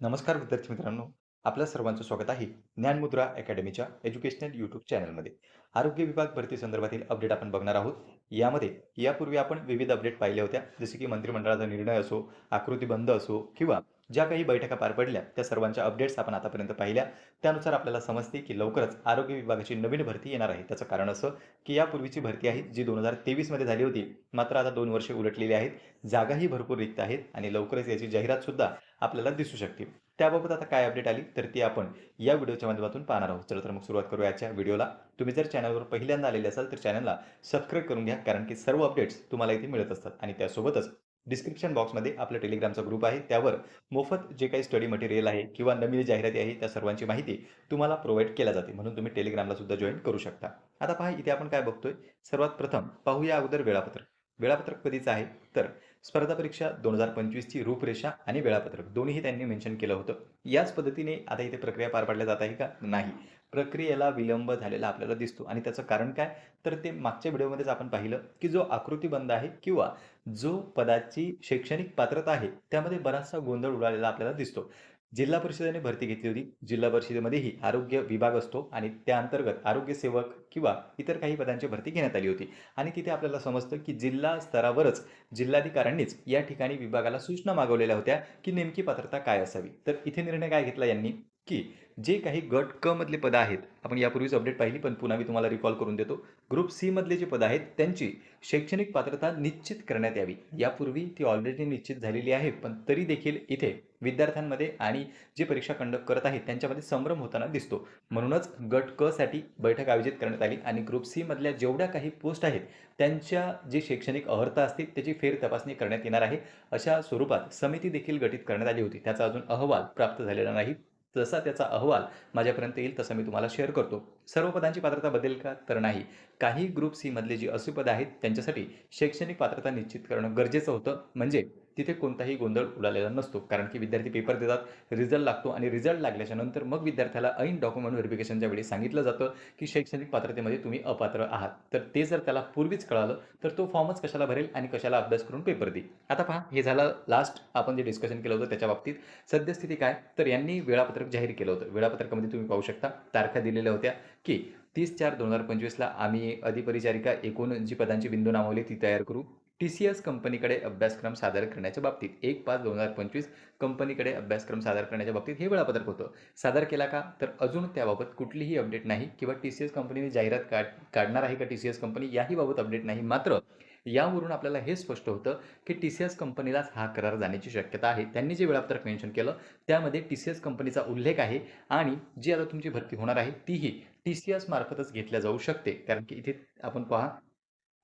नमस्कार विद्यार्थी मित्रांनो. आपल्या सर्वांचं स्वागत आहे ज्ञानमुद्रा अकॅडमीच्या एज्युकेशनल यूट्यूब चॅनलमध्ये. आरोग्य विभाग भरती संदर्भातील अपडेट आपण बघणार आहोत. यामध्ये यापूर्वी आपण विविध अपडेट पाहिल्या होत्या. जसे की मंत्रिमंडळाचा निर्णय असो आकृतीबंध असो किंवा ज्या काही बैठका पार पडल्या त्या सर्वांच्या अपडेट्स आपण आतापर्यंत पाहिल्या. त्यानुसार आपल्याला समजते की लवकरच आरोग्य विभागाची नवीन भरती येणार आहे. त्याचं कारण असं की यापूर्वीची भरती आहे जी दोन हजार तेवीसमध्ये झाली होती. मात्र आता दोन वर्षे उलटलेली आहेत. जागाही भरपूर रिक्त आहेत आणि लवकरच याची जाहिरातसुद्धा आपल्याला दिसू शकते. त्याबाबत आता काय अपडेट आली तर ती आपण या व्हिडिओच्या माध्यमातून पाहणार आहोत. चला तर मग सुरुवात करू याच्या व्हिडिओला. तुम्ही जर चॅनलवर पहिल्यांदा आलेले असाल तर चॅनलला सबस्क्राईब करून घ्या कारण की सर्व अपडेट्स तुम्हाला इथे मिळत असतात आणि त्यासोबतच डिस्क्रिप्शन बॉक्समध्ये आपलं टेलिग्रामचा ग्रुप आहे. त्यावर मोफत जे काही स्टडी मटेरियल आहे किंवा नवीन जाहिराती आहे त्या सर्वांची माहिती तुम्हाला प्रोव्हाइड केल्या जाते. म्हणून तुम्ही टेलिग्रामला सुद्धा जॉईन करू शकता. आता पहा इथे आपण काय बघतोय? सर्वात प्रथम पाहूया अगोदर वेळापत्रक. वेळापत्रक कधीचं आहे? तर स्पर्धा परीक्षा दोन हजार पंचवीसची रूपरेषा आणि वेळापत्रक. दोन्हीही त्यांनी मेन्शन केलं होतं. याच पद्धतीने आता इथे प्रक्रिया पार पाडल्या जात आहे का? नाही. प्रक्रियेला विलंब झालेला आपल्याला दिसतो. आणि त्याचं कारण काय? तर ते मागच्या व्हिडिओमध्येच आपण पाहिलं की जो आकृतीबंध आहे किंवा जो पदाची शैक्षणिक पात्रता आहे त्यामध्ये बराचसा गोंधळ उडालेला आपल्याला दिसतो. जिल्हा परिषदेने भरती घेतली होती. जिल्हा परिषदेमध्येही आरोग्य विभाग असतो आणि त्या अंतर्गत आरोग्य सेवक किंवा इतर काही पदांची भरती घेण्यात आली होती. आणि तिथे आपल्याला समजतं की जिल्हा स्तरावरच जिल्हाधिकाऱ्यांनीच या ठिकाणी विभागाला सूचना मागवलेल्या होत्या की नेमकी पात्रता काय असावी. तर इथे निर्णय काय घेतला यांनी? की जे काही गट क मधले पदं आहेत आपण यापूर्वीच अपडेट पाहिली पण पुन्हा मी तुम्हाला रिकॉल करून देतो. ग्रुप सी मधले जे पदं आहेत त्यांची शैक्षणिक पात्रता निश्चित करण्यात यावी. यापूर्वी ती ऑलरेडी निश्चित झालेली आहे पण तरी देखील इथे विद्यार्थ्यांमध्ये आणि जे परीक्षा कंडक्ट करत आहेत त्यांच्यामध्ये संभ्रम होताना दिसतो. म्हणूनच गट क साठी बैठक आयोजित करण्यात आली आणि ग्रुप सी मधल्या जेवढ्या काही पोस्ट आहेत त्यांच्या जे शैक्षणिक अर्हता असतील त्याची फेर तपासणी करण्यात येणार आहे. अशा स्वरूपात समिती देखील गठीत करण्यात आली होती. त्याचा अजून अहवाल प्राप्त झालेला नाही. जसा त्याचा अहवाल माझ्यापर्यंत येईल तसा मी तुम्हाला शेअर करतो. सर्व पदांची पात्रता बदलेल का? तर नाही. काही ग्रुप सी मधले जी असे पदं आहेत त्यांच्यासाठी शैक्षणिक पात्रता निश्चित करणं गरजेचं होतं. म्हणजे तिथे कोणताही गोंधळ उडालेला नसतो. कारण की विद्यार्थी पेपर देतात रिझल्ट लागतो आणि रिझल्ट लागल्याच्या नंतर मग विद्यार्थ्याला ऐन डॉक्युमेंट व्हेरिफिकेशनच्या वेळी सांगितलं जातं की शैक्षणिक पात्रतेमध्ये तुम्ही अपात्र आहात. तर ते जर त्याला पूर्वीच कळालं तर तो फॉर्मच कशाला भरेल आणि कशाला अभ्यास करून पेपर देईल. आता पहा हे झालं लास्ट आपण जे डिस्कशन केलं होतं त्याच्या बाबतीत. सद्यस्थिती काय? तर यांनी वेळापत्रक जाहीर केलं होतं. वेळापत्रकामध्ये तुम्ही पाहू शकता तारखा दिलेल्या होत्या की तीस चार दोन हजार पंचवीसला आम्ही अधिपरिचारिका एकूण जी पदांची बिंदू नामावली ती तयार करू. टी सी एस कंपनीकडे अभ्यासक्रम सादर करण्याच्या बाबतीत एक पाच दोन हजार पंचवीस कंपनीकडे अभ्यासक्रम सादर करण्याच्या बाबतीत हे वेळापत्रक होतं. सादर केला का? तर अजून त्याबाबत कुठलीही अपडेट नाही किंवा टी सी एस कंपनीने जाहिरात काढ काढणार आहे का टी सी एस कंपनी? याही बाबत अपडेट नाही. मात्र यावरून आपल्याला हे स्पष्ट होतं की टी सी एस कंपनीलाच हा करार जाण्याची शक्यता आहे. त्यांनी जे वेळापत्रक मेन्शन केलं त्यामध्ये टी सी एस कंपनीचा उल्लेख आहे आणि जी आता तुमची भरती होणार आहे तीही टी सी एस मार्फतच घेतल्या जाऊ शकते. कारण की इथे आपण पहा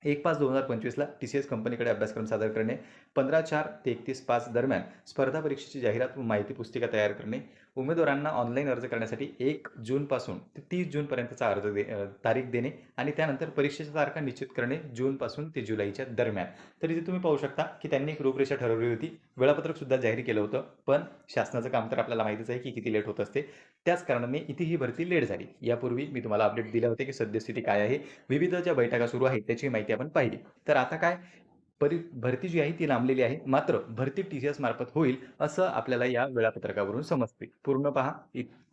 एक पाच दोन हजार पंचवीसला टी सी एस कंपनीकडे अभ्यासक्रम सादर करणे पंधरा चार ते एकतीस पाच दरम्यान स्पर्धा परीक्षेची जाहिरात व माहिती पुस्तिका तयार करणे. उमेदवारांना ऑनलाईन अर्ज करण्यासाठी एक जूनपासून ते तीस जूनपर्यंतचा अर्ज दे तारीख देणे आणि त्यानंतर परीक्षेच्या तारखा निश्चित करणे जूनपासून ते जुलैच्या दरम्यान. तर इथे तुम्ही पाहू शकता की त्यांनी एक रूपरेषा ठरवली होती. वेळापत्रकसुद्धा जाहीर केलं होतं. पण शासनाचं काम तर आपल्याला माहितीच आहे की किती लेट होत असते. त्याच कारणाने इथे ही भरती लेट झाली. यापूर्वी मी तुम्हाला अपडेट दिले होते की सद्यस्थिती काय आहे. विविध ज्या बैठका सुरू आहेत त्याची माहिती आपण पाहिली. तर आता काय? परी भरती जी आहे ती लांबलेली आहे. मात्र भरती टी सी एस मार्फत होईल असं आपल्याला या वेळापत्रकावरून समजते. पूर्ण पहा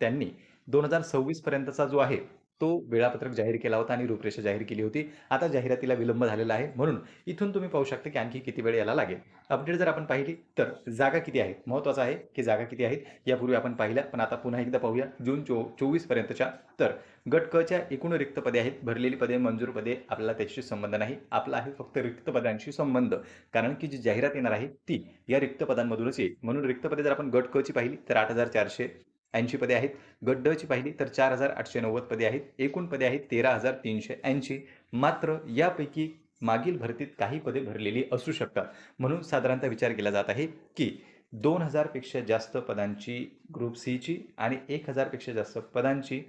त्यांनी दोन हजार सव्वीस पर्यंतचा जो आहे तो वेळापत्रक जाहीर केला होता आणि रूपरेषा जाहीर केली होती. आता जाहिरातीला विलंब झालेला आहे. म्हणून इथून तुम्ही पाहू शकता की आणखी किती वेळ याला लागेल. अपडेट जर आपण पाहिली तर जागा किती आहेत महत्त्वाचं आहे की जागा किती आहेत? यापूर्वी आपण पाहिल्या पण आता पुन्हा एकदा पाहूया. जून चो चोवीस पर्यंतच्या तर गट क च्या एकूण रिक्त पदे आहेत. भरलेली पदे मंजूर पदे आपल्याला त्याच्याशी संबंध नाही. आपला आहे फक्त रिक्त पदांशी संबंध. कारण की जी जाहिरात येणार आहे ती या रिक्त पदांमधूनच येईल. म्हणून रिक्त पदे जर आपण गट क ची पाहिली तर आठ हजार चारशे ऐंशी पदे आहेत. गट ड ची पाहिली तर चार हजार आठशे नव्वद पदे आहेत. एकूण पदे आहेत तेरा हजार तीनशे ऐंशी. मात्र यापैकी मागील भरतीत काही पदे भरलेली असू शकतात. म्हणून साधारणतः विचार केला जात आहे की दोन हजारपेक्षा जास्त पदांची ग्रुप सीची आणि एक हजारपेक्षा जास्त पदांची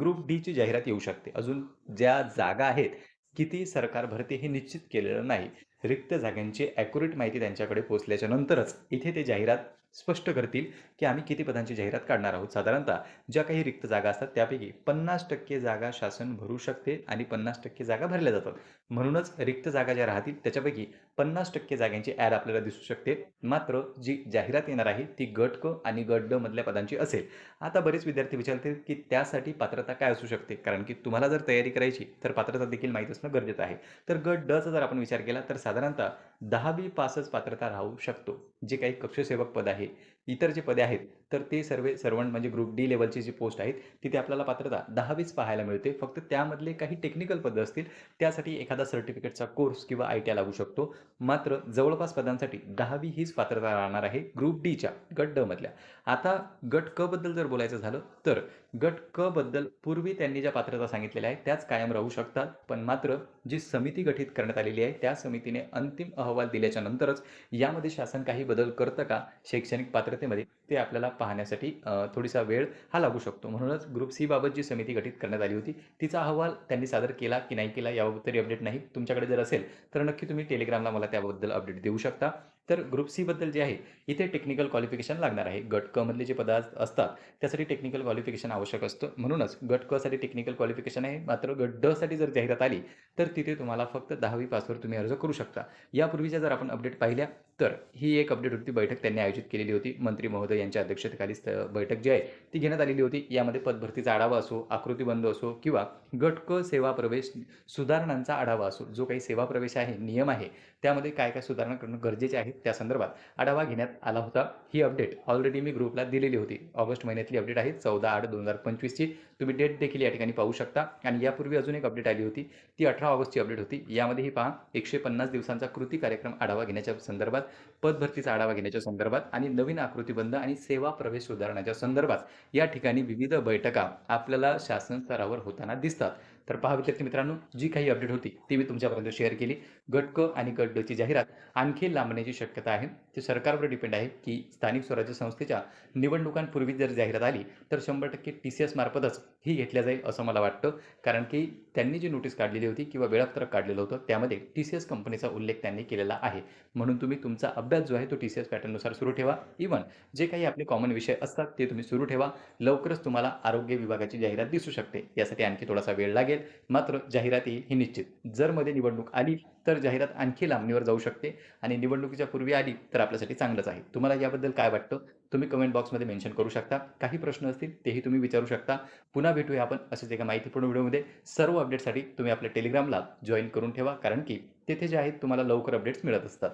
ग्रुप डीची जाहिरात येऊ शकते. अजून ज्या जागा आहेत किती सरकार भरते हे निश्चित केलेलं नाही. रिक्त जागांची ॲक्युरेट माहिती त्यांच्याकडे पोहोचल्याच्या नंतरच इथे ते जाहिरात स्पष्ट करतील की आम्ही किती पदांची जाहिरात काढणार आहोत. साधारणतः ज्या काही रिक्त जागा असतात त्यापैकी पन्नास टक्के जागा शासन भरू शकते आणि पन्नास टक्के जागा भरल्या जातात. म्हणूनच रिक्त जागा ज्या राहतील त्याच्यापैकी पन्नास टक्के जागांची ॲड आपल्याला दिसू शकते. मात्र जी जाहिरात येणार आहे ती गट क आणि गट ड मधल्या पदांची असेल. आता बरेच विद्यार्थी विचारतील की त्यासाठी पात्रता काय असू शकते? कारण की तुम्हाला जर तयारी करायची तर पात्रता देखील माहीत असणं गरजेचं आहे. तर गट डचा जर आपण विचार केला तर साधारणतः दहावी पासच पात्रता राहू शकतो. जे काही कक्षसेवक पद आहे इतर जे पदे आहेत तर ते सर्व सर्वंट म्हणजे ग्रुप डी लेवलची जी पोस्ट आहेत तिथे आपल्याला पात्रता दहावीच पाहायला मिळते. फक्त त्यामधले काही टेक्निकल पदं असतील त्यासाठी एखादा सर्टिफिकेटचा कोर्स किंवा आय टी लागू शकतो. मात्र जवळपास पदांसाठी दहावी हीच पात्रता राहणार आहे ग्रुप डीच्या गट ड मधल्या आता गट क बद्दल जर बोलायचं झालं तर गट क बद्दल पूर्वी त्यांनी ज्या पात्रता सांगितलेल्या आहेत त्याच कायम राहू शकतात. पण मात्र जी समिती गठीत करण्यात आलेली आहे त्या समितीने अंतिम अहवाल दिल्याच्या नंतरच यामध्ये शासन काही बदल करतं का शैक्षणिक पात्रतेमध्ये ते आपल्याला पाहण्यासाठी थोडीसा वेळ हा लागू शकतो. म्हणूनच ग्रुप सी बाबत जी समिती गठीत करण्यात आली होती तिचा अहवाल त्यांनी सादर केला की नाही केला याबाबत तरी अपडेट नाही. तुमच्याकडे जर असेल तर नक्की तुम्ही टेलिग्रामला मला त्याबद्दल अपडेट देऊ शकता. तर ग्रुप सीबद्दल जे आहे इथे टेक्निकल क्वालिफिकेशन लागणार आहे. गट क मधले जे पदार्थ असतात त्यासाठी टेक्निकल क्वालिफिकेशन आवश्यक असतं. म्हणूनच गट क साठी टेक्निकल क्वालिफिकेशन आहे. मात्र गट ड साठी जर जाहिरात आली तर तिथे तुम्हाला फक्त दहावी पासवर तुम्ही अर्ज करू शकता. यापूर्वीच्या जर आपण अपडेट पाहिल्या तर ही एक अपडेट होती. बैठक त्यांनी आयोजित केलेली होती. मंत्री महोदय यांच्या अध्यक्षतेखाली बैठक जी आहे ती घेण्यात आलेली होती. यामध्ये पदभरतीचा आढावा असो आकृतीबंध असो किंवा गट क सेवा प्रवेश सुधारणांचा आढावा असो जो काही सेवा प्रवेश आहे नियम आहे त्यामध्ये काय काय सुधारणा करणं गरजेचे आहे त्या संदर्भात आढावा घेण्यात आला होता. ही अपडेट ऑलरेडी मी ग्रुपला दिलेली होती. ऑगस्ट महिन्यातली अपडेट आहे. चौदा आठ दोन हजार पंचवीसची तुम्ही डेट देखील या ठिकाणी पाहू शकता. आणि यापूर्वी अजून एक अपडेट आली होती. ती अठरा ऑगस्टची अपडेट होती. यामध्ये ही पहा एकशे पन्नास दिवसांचा कृती कार्यक्रम आढावा घेण्याच्या संदर्भात पदभरतीचा आढावा घेण्याच्या संदर्भात आणि नवीन आकृतीबंध आणि सेवा प्रवेश सुधारण्याच्या संदर्भात या ठिकाणी विविध बैठका आपल्याला शासन स्तरावर होताना दिसतात. तर पहा विद्यार्थी मित्रांनो जी काही अपडेट होती ती मी तुमच्यापर्यंत शेअर केली. गट क आणि गट डची जाहिरात आणखी लांबण्याची शक्यता आहे. ते सरकारवर डिपेंड आहे की स्थानिक स्वराज्य संस्थेच्या निवडणुकांपूर्वी जर जाहिरात आली तर शंभर टक्के टी सी एस मार्फतच ही घेतल्या जाईल असं मला वाटतं. कारण की त्यांनी जी नोटीस काढलेली होती किंवा वेळापत्रक काढलेलं होतं त्यामध्ये टी सी एस कंपनीचा उल्लेख त्यांनी केलेला आहे. म्हणून तुम्ही तुमचा अभ्यास जो आहे तो टी सी एस पॅटर्ननुसार सुरू ठेवा. इवन जे काही आपले कॉमन विषय असतात ते तुम्ही सुरू ठेवा. लवकरच तुम्हाला आरोग्य विभागाची जाहिरात दिसू शकते. यासाठी आणखी थोडासा वेळ लागेल. मात्र जाहिरात येईल ही निश्चित. जर मध्ये निवडणूक आली तर जाहिरात आणखी लांबणीवर जाऊ शकते आणि निवडणुकीच्या पूर्वी आली तर आपल्यासाठी चांगलंच आहे. तुम्हाला याबद्दल काय वाटतं? तुम्ही कमेंट बॉक्समध्ये मेन्शन करू शकता. काही प्रश्न असतील तेही तुम्ही विचारू शकता. पुन्हा भेटूया आपण असेच एका माहितीपूर्ण व्हिडिओमध्ये. सर्व अपडेटसाठी तुम्ही आपल्या टेलिग्रामला जॉईन करून ठेवा कारण की तेथे जे आहेत तुम्हाला लवकर अपडेट्स मिळत असतात.